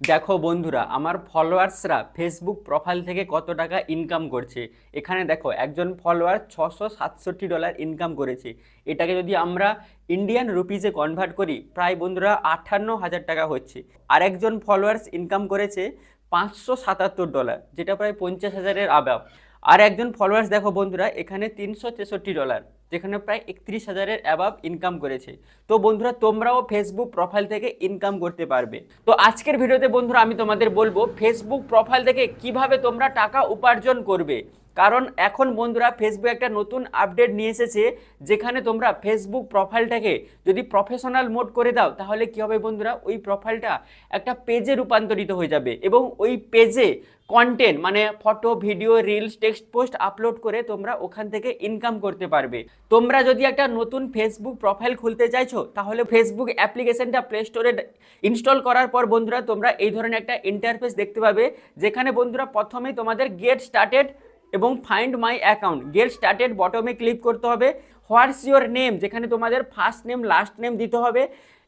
দেখো বন্ধুরা, আমার ফলোয়ার্সরা ফেসবুক প্রোফাইল থেকে কত টাকা ইনকাম করছে? এখানে দেখো, একজন ফলোয়ার ছশো সাতষট্টি ডলার ইনকাম করেছে। এটাকে যদি আমরা ইন্ডিয়ান রুপিজে কনভার্ট করি, প্রায় বন্ধুরা আটান্ন হাজার টাকা হচ্ছে। আর একজন ফলোয়ার্স ইনকাম করেছে পাঁচশো সাতাত্তর ডলার যেটা প্রায় পঞ্চাশ হাজারের আবাব আর একজন ফলোয়ার্স দেখো বন্ধুরা, এখানে তিনশো তেষট্টি ডলার যেখানে প্রায় একত্রিশ হাজারের অ্যাবাব ইনকাম করেছে। তো বন্ধুরা, তোমরাও ফেসবুক প্রোফাইল থেকে ইনকাম করতে পারবে। তো আজকের ভিডিওতে বন্ধুরা আমি তোমাদের বলব ফেসবুক প্রোফাইল থেকে কীভাবে তোমরা টাকা উপার্জন করবে। কারণ এখন বন্ধুরা ফেসবুক একটা নতুন আপডেট নিয়ে এসেছে, যেখানে তোমরা ফেসবুক প্রোফাইলটাকে যদি প্রফেশনাল মোড করে দাও, তাহলে কি হবে বন্ধুরা? ওই প্রোফাইলটা একটা পেজে রূপান্তরিত হয়ে যাবে এবং ওই পেজে কন্টেন্ট মানে photo video reels text post upload করে তোমরা ওখান থেকে ইনকাম করতে পারবে। তোমরা যদি একটা নতুন ফেসবুক প্রোফাইল খুলতে চাইছো, তাহলে ফেসবুক অ্যাপ্লিকেশনটা প্লে স্টোরে ইনস্টল করার পর বন্ধুরা তোমরা এই ধরনের একটা ইন্টারফেস দেখতে পাবে, যেখানে বন্ধুরা প্রথমেই তোমাদের গেট স্টার্টেড এবং find my account get started বটমে click করতে হবে। হোয়াটস ইওর নেম যেখানে তোমাদের ফার্স্ট নেম লাস্ট নেম দিতে হবে।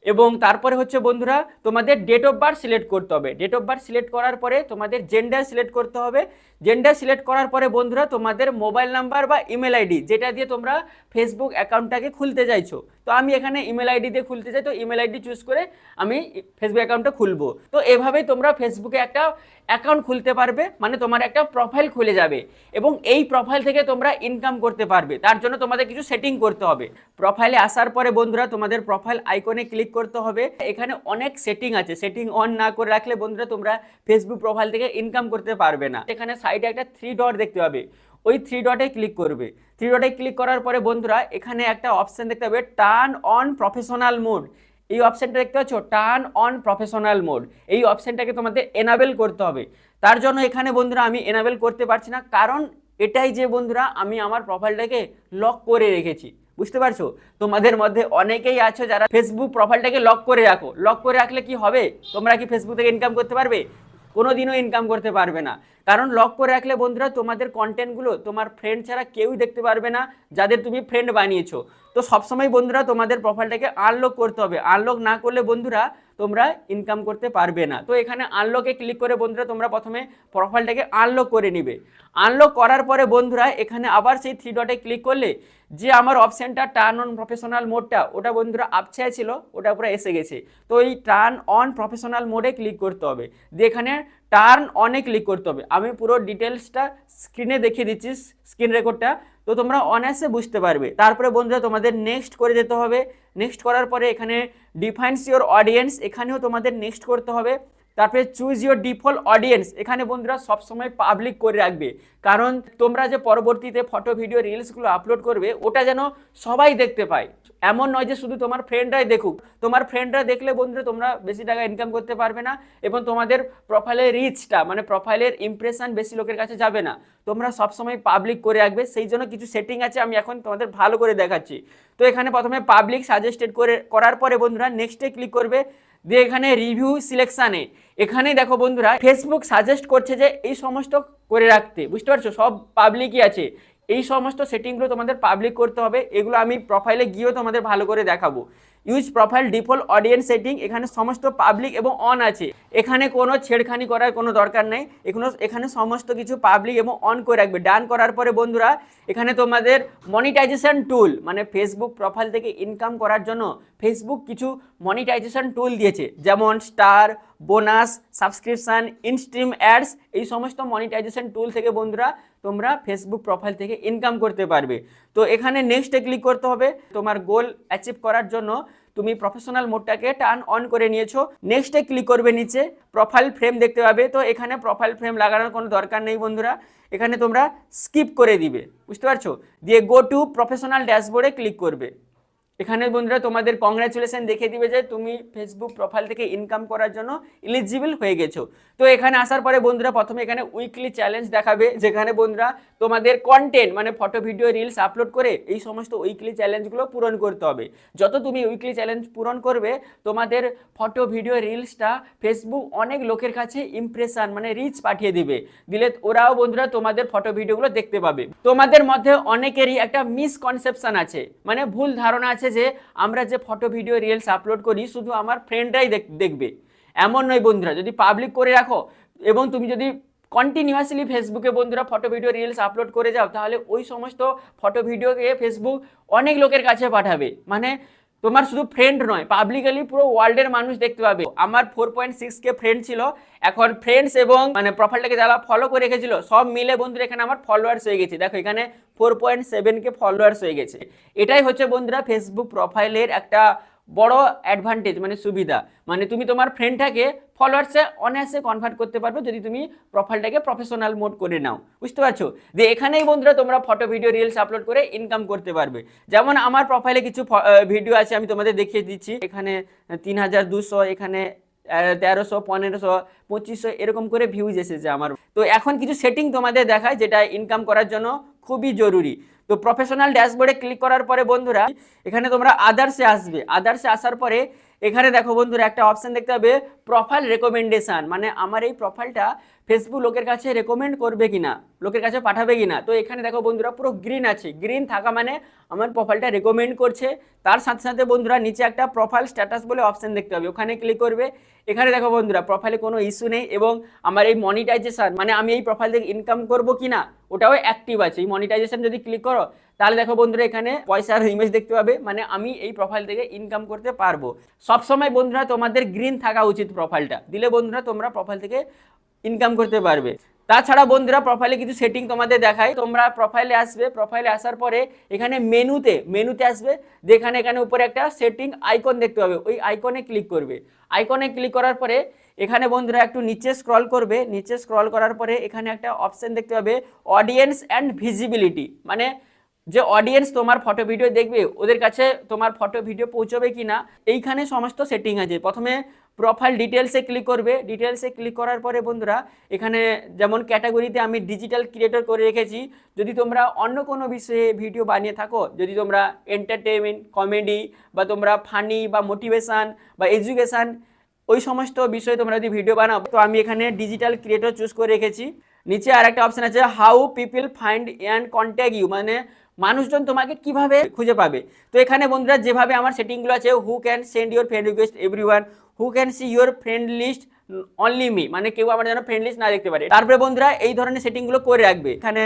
এবং তারপরে হচ্ছে বন্ধুরা, তোমাদের ডেট অফ বার্থ সিলেক্ট করতে হবে। ডেট অফ বার্থ সিলেক্ট করার পরে তোমাদের জেন্ডার সিলেক্ট করতে হবে। জেন্ডার সিলেক্ট করার পরে বন্ধুরা, তোমাদের মোবাইল নাম্বার বা ইমেল আইডি যেটা দিয়ে তোমরা ফেসবুক অ্যাকাউন্টটাকে খুলতে চাইছো। তো আমি এখানে ইমেল আইডি দিয়ে খুলতে চাই, তো ইমেল আইডি চুজ করে আমি ফেসবুক অ্যাকাউন্টটা খুলবো। তো এভাবেই তোমরা ফেসবুকে একটা অ্যাকাউন্ট খুলতে পারবে মানে তোমার একটা প্রোফাইল খুলে যাবে এবং এই প্রোফাইল থেকে তোমরা ইনকাম করতে পারবে। তার জন্য তোমাদের কিছু সেটিং করতে হবে। প্রোফাইলে আসার পরে বন্ধুরা তোমাদের প্রোফাইল আইকনে ক্লিক করতে হবে। এখানে অনেক সেটিং আছে। সেটিং অন না করে রাখলে বন্ধুরা তোমরা ফেসবুক প্রোফাইল থেকে ইনকাম করতে পারবে না। এখানে সাইডে একটা থ্রি ডট দেখতে পাবে। ওই থ্রি ডটে ক্লিক করবে। থ্রি ডটে ক্লিক করার পরে বন্ধুরা এখানে একটা অপশান দেখতে পাবে টার্ন অন প্রফেশনাল মোড এই অপশানটা দেখতে পাচ্ছ টার্ন অন প্রফেশনাল মোড এই অপশানটাকে তোমাদের এনাবেল করতে হবে। তার জন্য এখানে বন্ধুরা আমি এনাবেল করতে পারছি না, কারণ এটাই যে বন্ধুরা আমি আমার প্রোফাইলটাকে লক করে রেখেছি। বুঝতে পারছ? তোমাদের মধ্যে অনেকেই আছো যারা ফেসবুক প্রোফাইলটাকে লক করে রাখো। লক করে রাখলে কি হবে? তোমরা কি ফেসবুক থেকে ইনকাম করতে পারবে? কোনো দিনও ইনকাম করতে পারবে না। কারণ লক করে রাখলে বন্ধুরা তোমাদের কন্টেন্টগুলো তোমার ফ্রেন্ড ছাড়া কেউই দেখতে পারবে না, যাদের তুমি ফ্রেন্ড বানিয়েছো। তো সবসময় বন্ধুরা তোমাদের প্রোফাইলটাকে আনলক করতে হবে। আনলক না করলে বন্ধুরা তোমরা ইনকাম করতে পারবে না। তো এখানে আনলকে ক্লিক করে বন্ধুরা তোমরা প্রথমে প্রোফাইলটাকে আনলক করে নিবে। আনলক করার পরে বন্ধুরা এখানে আবার সেই থ্রি ডটে ক্লিক করলে যে আমার অপশানটা টার্ন অন প্রফেশনাল মোডটা ওটা বন্ধুরা আপছায় ছিল, ওটা পুরো এসে গেছে। তো এই টার্ন অন প্রফেশনাল মোডে ক্লিক করতে হবে। দিয়ে এখানে টার্ন অনেক ক্লিক করতে হবে। আমি পুরো ডিটেলসটা স্ক্রিনে দেখিয়ে দিচ্ছি স্ক্রিন রেকর্ডটা তো তোমরা অনায়াসে বুঝতে পারবে। তারপরে বন্ধুরা, তোমাদের নেক্সট করে যেতে হবে। নেক্সট করার পরে এখানে ডিফাইন্স ইওর অডিয়েন্স এখানেও তোমাদের নেক্সট করতে হবে। তারপরে চুজ ইওর ডিফল্ট অডিয়েন্স এখানে বন্ধুরা সবসময় পাবলিক করে রাখবে। কারণ তোমরা যে পরবর্তীতে ফটো ভিডিও রিলসগুলো আপলোড করবে, ওটা যেন সবাই দেখতে পায়। এমন নয় যে শুধু তোমার ফ্রেন্ডরাই দেখুক। তোমার ফ্রেন্ডরা দেখলে বন্ধুরা তোমরা বেশি টাকা ইনকাম করতে পারবে না এবং তোমাদের প্রোফাইলের রিচটা মানে প্রোফাইলের ইমপ্রেশন বেশি লোকের কাছে যাবে না। তোমরা সবসময় পাবলিক করে রাখবে। সেই জন্য কিছু সেটিং আছে, আমি এখন তোমাদের ভালো করে দেখাচ্ছি। তো এখানে প্রথমে পাবলিক সাজেস্টেড করে, করার পরে বন্ধুরা নেক্সটে ক্লিক করবে। দিয়ে এখানে রিভিউ সিলেকশানে এখানেই দেখো বন্ধুরা ফেসবুক সাজেস্ট করছে যে এই সমস্ত করে রাখতে। বুঝতে পারছ? সব পাবলিকই আছে। এই সমস্ত সেটিংগুলো তোমাদের পাবলিক করতে হবে। এগুলো আমি প্রোফাইলে গিয়েও তোমাদের ভালো করে দেখাবো। Use profile default audience setting, এখানে সমস্ত পাবলিক এবং অন আছে। এখানে কোনো ছেড়খানি করার কোনো দরকার নেই। এখানে এখানে সমস্ত কিছু পাবলিক এবং অন করে রাখবে। ডান করার পরে বন্ধুরা, এখানে তোমাদের মনিটাইজেশন টুল মানে ফেসবুক প্রোফাইল থেকে ইনকাম করার জন্য ফেসবুক কিছু মনিটাইজেশন টুল দিয়েছে। যেমন star, bonus, subscription, instream ads, এই সমস্ত মনিটাইজেশন টুল থেকে বন্ধুরা তোমরা ফেসবুক প্রোফাইল থেকে ইনকাম করতে পারবে। তো এখানে নেক্সটে ক্লিক করতে হবে। তোমার গোল অ্যাচিভ করার জন্য তুমি প্রফেশনাল মোডটাকে টার্ন অন করে নিয়েছো। নেক্সটে ক্লিক করবে নিচে প্রোফাইল ফ্রেম দেখতে পাবে। তো এখানে প্রোফাইল ফ্রেম লাগানোর কোনো দরকার নেই বন্ধুরা। এখানে তোমরা স্কিপ করে দিবে। বুঝতে পারছ? দিয়ে গো টু প্রফেশনাল ড্যাশবোর্ডে ক্লিক করবে। এখানে বন্ধুরা তোমাদের কংগ্রাচুলেশন দেখিয়ে দিবে যে তুমি ফেসবুক প্রোফাইল থেকে ইনকাম করার জন্য এলিজিবল হয়ে গেছো। তো এখানে আসার পরে বন্ধুরা প্রথমে এখানে উইকলি চ্যালেঞ্জ দেখাবে, যেখানে বন্ধুরা তোমাদের কন্টেন্ট মানে ফটো ভিডিও রিলস আপলোড করে এই সমস্ত উইকলি চ্যালেঞ্জগুলো পূরণ করতে হবে। যত তুমি উইকলি চ্যালেঞ্জ পূরণ করবে, তোমাদের ফটো ভিডিও রিলসটা ফেসবুক অনেক লোকের কাছে ইমপ্রেশন মানে রিচ পাঠিয়ে দিবে। দিলে ওরাও বন্ধুরা তোমাদের ফটো ভিডিওগুলো দেখতে পাবে। তোমাদের মধ্যে অনেকেরই একটা মিসকনসেপশন আছে মানে ভুল ধারণা আছে যে আমরা যে ফটো ভিডিও রিলস আপলোড করি, শুধু আমার ফ্রেন্ডরাই দেখবে। এমন নয় বন্ধুরা, যদি পাবলিক করে রাখো, এবং তুমি যদি কন্টিনিউয়াসলি ফেসবুকে বন্ধুরা ফটো ভিডিও রিলস আপলোড করে যাও, তাহলে ওই সমস্ত ফটো ভিডিওকে ফেসবুক অনেক লোকের কাছে পাঠাবে। মানে তোমার শুধু ফ্রেন্ড নয় পাবলিকালি পুরো ওয়ার্ল্ডের মানুষ দেখতে পাবে। আমার four point six K friend ছিল, এখন ফ্রেন্ডস এবং মানে প্রোফাইলটাকে যারা ফলো করে রেখেছিল, সব মিলে বন্ধুরা এখানে আমার ফলোয়ার্স হয়ে গেছে। দেখো, এখানে four point seven K followers হয়ে গেছে। এটাই হচ্ছে বন্ধুরা ফেসবুক প্রোফাইলের একটা বড় অ্যাডভান্টেজ মানে সুবিধা। মানে তুমি তোমার ফ্রেন্ডটাকে ফলোয়ার্সে অনায়াসে কনভার্ট করতে পারবে যদি তুমি প্রোফাইলটাকে প্রফেশনাল মোড করে নাও। বুঝতে পারছ? যে এখানেই বন্ধুরা তোমরা ফটো ভিডিও রিলস আপলোড করে ইনকাম করতে পারবে। যেমন আমার প্রোফাইলে কিছু ভিডিও আছে, আমি তোমাদের দেখিয়ে দিচ্ছি। এখানে তিন হাজার দুশো, এখানে তেরোশো, পনেরোশো, পঁচিশশো, এরকম করে ভিউজ এসেছে আমার। তো এখন কিছু সেটিং তোমাদের দেখায় যেটা ইনকাম করার জন্য খুবই জরুরি। তো প্রফেশনাল ড্যাশবোর্ডে ক্লিক করার পরে বন্ধুরা, এখানে তোমরা আদার্সে আসবে। আদার্সে আসার পরে এখানে দেখো বন্ধুরা, একটা অপশান দেখতে হবে প্রোফাইল রেকমেন্ডেশন মানে আমার এই প্রোফাইলটা ফেসবুক লোকের কাছে রেকমেন্ড করবে কিনা, লোকের কাছে পাঠাবে কিনা। তো এখানে দেখো বন্ধুরা, পুরো গ্রিন আছে। গ্রিন থাকা মানে আমার প্রোফাইলটা রেকমেন্ড করছে। তার সাথে সাথে বন্ধুরা, নিচে একটা প্রোফাইল স্ট্যাটাস বলে অপশন দেখতে হবে। ওখানে ক্লিক করবে। এখানে দেখো বন্ধুরা প্রোফাইলে কোনো ইস্যু নেই এবং আমার এই মনিটাইজেশান মানে আমি এই প্রোফাইল থেকে ইনকাম করব কিনা, ওটাও অ্যাক্টিভ আছে। এই মনিটাইজেশান যদি ক্লিক করো তাহলে দেখো বন্ধুরা এখানে পয়সার ইমেজ দেখতে পাবে মানে আমি এই প্রোফাইল থেকে ইনকাম করতে পারব। সবসময় বন্ধুরা তোমাদের গ্রিন থাকা উচিত প্রোফাইলটা দিলে বন্ধুরা তোমরা প্রোফাইল থেকে ইনকাম করতে পারবে। তাছাড়া বন্ধুরা প্রোফাইলে কিছু সেটিং তোমাদের দেখাই। তোমরা প্রোফাইলে আসবে প্রোফাইলে আসার পরে এখানে মেনুতে মেনুতে আসবে, যেখানে এখানে উপরে একটা সেটিং আইকন দেখতে পাবে। ওই আইকনে ক্লিক করবে। আইকনে ক্লিক করার পরে এখানে বন্ধুরা একটু নিচে স্ক্রল করবে। নিচে স্ক্রল করার পরে এখানে একটা অপশন দেখতে পাবে অডিয়েন্স অ্যান্ড ভিজিবিলিটি মানে যে অডিয়েন্স তোমার ফটো ভিডিও দেখবে, ওদের কাছে তোমার ফটো ভিডিও পৌঁছবে কি না এইখানে সমস্ত সেটিং আছে। প্রথমে প্রোফাইল ডিটেলসে ক্লিক করবে। ডিটেলসে ক্লিক করার পরে বন্ধুরা, এখানে যেমন ক্যাটাগরিতে আমি ডিজিটাল ক্রিয়েটর করে রেখেছি। যদি তোমরা অন্য কোনো বিষয়ে ভিডিও বানিয়ে থাকো, যদি তোমরা এন্টারটেনমেন্ট কমেডি বা তোমরা ফানি বা মোটিভেশান বা এডুকেশান ওই সমস্ত বিষয়ে তোমরা যদি ভিডিও বানাও, তো আমি এখানে ডিজিটাল ক্রিয়েটর চুজ করে রেখেছি। নিচে আর একটা অপশন আছে how people find and contact you মানে মানুষজন তোমাকে কীভাবে খুঁজে পাবে? তো এখানে বন্ধুরা যেভাবে আমার সেটিংগুলো আছে who can send your friend request every one who can see your friend list only me মানে কেউ আমার যেন ফ্রেন্ড লিস্ট না দেখতে পারে। তারপরে বন্ধুরা এই ধরনের সেটিংগুলো করে রাখবে। এখানে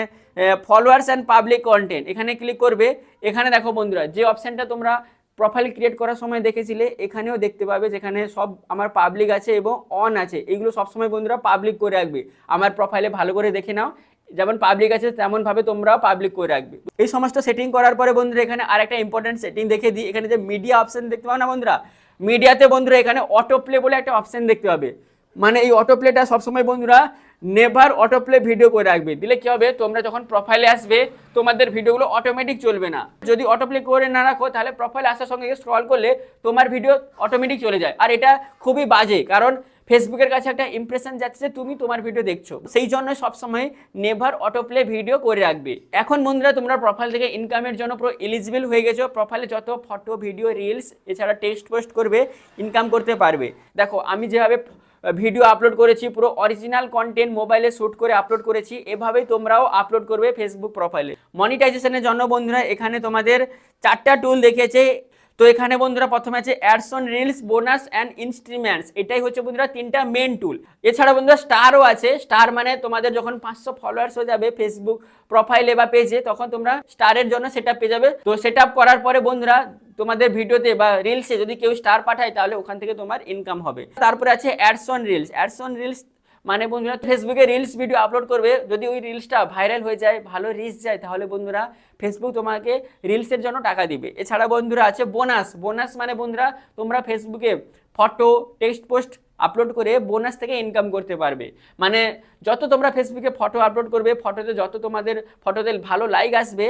ফলোয়ার্স অ্যান্ড পাবলিক কন্টেন্ট এখানে ক্লিক করবে। এখানে দেখো বন্ধুরা, যে অপশানটা তোমরা প্রোফাইল ক্রিয়েট করার সময় দেখেছিলে, এখানেও দেখতে পাবে যেখানে সব আমার পাবলিক আছে এবং অন আছে। এগুলো সবসময় বন্ধুরা পাবলিক করে রাখবে। আমার প্রোফাইলে ভালো করে দেখে নাও। যেমন পাবলিক আছে, তেমনভাবে তোমরাও পাবলিক করে রাখবে। এই সমস্ত সেটিং করার পরে বন্ধুরা, এখানে আরেকটা ইম্পর্টেন্ট সেটিং দেখে দিই। এখানে যে মিডিয়া অপশন দেখতে পাও না বন্ধুরা? মিডিয়াতে বন্ধুরা, এখানে অটো প্লে বলে একটা অপশন দেখতে পাবে। মানে এই অটো প্লেটা সবসময় বন্ধুরা নেভার অটো প্লে ভিডিও করে রাখবে। দিলে কি হবে? তোমরা যখন প্রোফাইলে আসবে, তোমাদের ভিডিওগুলো অটোমেটিক চলবে না। যদি অটো প্লে করে না রাখো, তাহলে প্রোফাইল আসার সঙ্গে স্ক্রল করলে তোমার ভিডিও অটোমেটিক চলে যায়। আর এটা খুবই বাজে, কারণ ফেসবুকের কাছে একটা ইমপ্রেশন যাচ্ছে, তুমি তোমার ভিডিও দেখছ। সেই জন্য সবসময় নেভার অটো প্লে ভিডিও করে রাখবে। এখন বন্ধুরা, তোমরা প্রোফাইল থেকে ইনকামের জন্য পুরো এলিজিবল হয়ে গেছো। প্রোফাইলে যত ফটো ভিডিও রিলস এছাড়া টেক্সট পোস্ট করবে ইনকাম করতে পারবে। দেখো, আমি যেভাবে ভিডিও আপলোড করেছি, পুরো অরিজিনাল কন্টেন্ট মোবাইলে শ্যুট করে আপলোড করেছি, এভাবেই তোমরাও আপলোড করবে ফেসবুক প্রোফাইলে মনিটাইজেশনের জন্য বন্ধুরা, এখানে তোমাদের চারটা টুল দেখেছে তো এখানে বন্ধুরা প্রথমে আছে ads on reels, bonus, and instruments. এটাই হচ্ছে বন্ধুরা তিনটা মেন টুল এছাড়া বন্ধুরা স্টারও আছে। স্টার মানে তোমাদের যখন পাঁচশো ফলোয়ার্স হয়ে যাবে ফেসবুক প্রোফাইলে বা পেজে তখন তোমরা স্টারের জন্য সেটা পেয়ে যাবে। তো সেট করার পরে বন্ধুরা তোমাদের ভিডিওতে বা রিলসে যদি কেউ স্টার পাঠায়, তাহলে ওখান থেকে তোমার ইনকাম হবে। তারপরে আছে অ্যাডসন রিলস। অ্যাডসন রিলস মানে বন্ধুরা ফেসবুকে রিলস ভিডিও আপলোড করবে। যদি ওই রিলসটা ভাইরাল হয়ে যায়, ভালো রিচ যায়, তাহলে বন্ধুরা ফেসবুক তোমাকে রিলসের জন্য টাকা দিবে। এছাড়া বন্ধুরা আছে বোনাস বোনাস মানে বন্ধুরা, তোমরা ফেসবুকে ফটো টেক্সট পোস্ট আপলোড করে বোনাস থেকে ইনকাম করতে পারবে। মানে যত তোমরা ফেসবুকে ফটো আপলোড করবে ফটোতে যত তোমাদের ফটোতে ভালো লাইক আসবে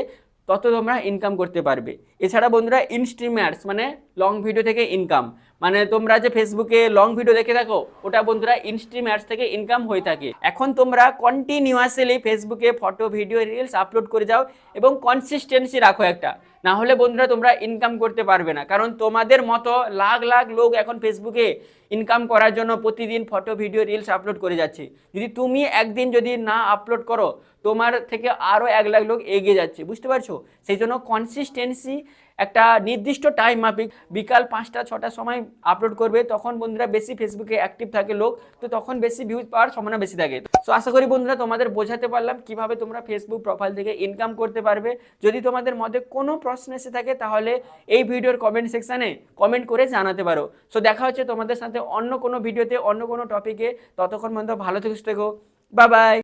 তত তোমরা ইনকাম করতে পারবে। এছাড়া বন্ধুরা ইনস্ট্রিমার্স মানে লং ভিডিও থেকে ইনকাম মানে তোমরা যে ফেসবুকে লং ভিডিও দেখে থাকো, ওটা বন্ধুরা ইনস্ট্রিমার্স থেকে ইনকাম হয়ে থাকে। এখন তোমরা কন্টিনিউয়াসলি ফেসবুকে ফটো ভিডিও রিলস আপলোড করে যাও এবং কনসিস্টেন্সি রাখো একটা। না হলে বন্ধুরা তোমরা ইনকাম করতে পারবে না। কারণ তোমাদের মতো লাখ লাখ লোক এখন ফেসবুকে ইনকাম করার জন্য প্রতিদিন ফটো ভিডিও রিলস আপলোড করে যাচ্ছে। যদি তুমি একদিন যদি না আপলোড করো, তোমার থেকে আরও এক লাখ লোক এগিয়ে যাচ্ছে। বুঝতে পারছ? সেই জন্য কনসিস্টেন্সি একটা নির্দিষ্ট টাইম মাফিক বিকাল পাঁচটা, ছটার সময় আপলোড করবে, তখন বন্ধুরা বেশি ফেসবুকে অ্যাক্টিভ থাকে লোক, তো তখন বেশি ভিউজ পাওয়ার সম্ভাবনা বেশি থাকে। সো আশা করি বন্ধুরা তোমাদের বোঝাতে পারলাম কীভাবে তোমরা ফেসবুক প্রোফাইল থেকে ইনকাম করতে পারবে। যদি তোমাদের মধ্যে কোনো প্রশ্ন এসে থাকে, তাহলে এই ভিডিওর কমেন্ট সেকশানে কমেন্ট করে জানাতে পারো। সো দেখা হচ্ছে তোমাদের সাথে অন্য কোনো ভিডিওতে অন্য কোনো টপিকে ততক্ষণ পর্যন্ত ভালো থেকে থেকো। Bye bye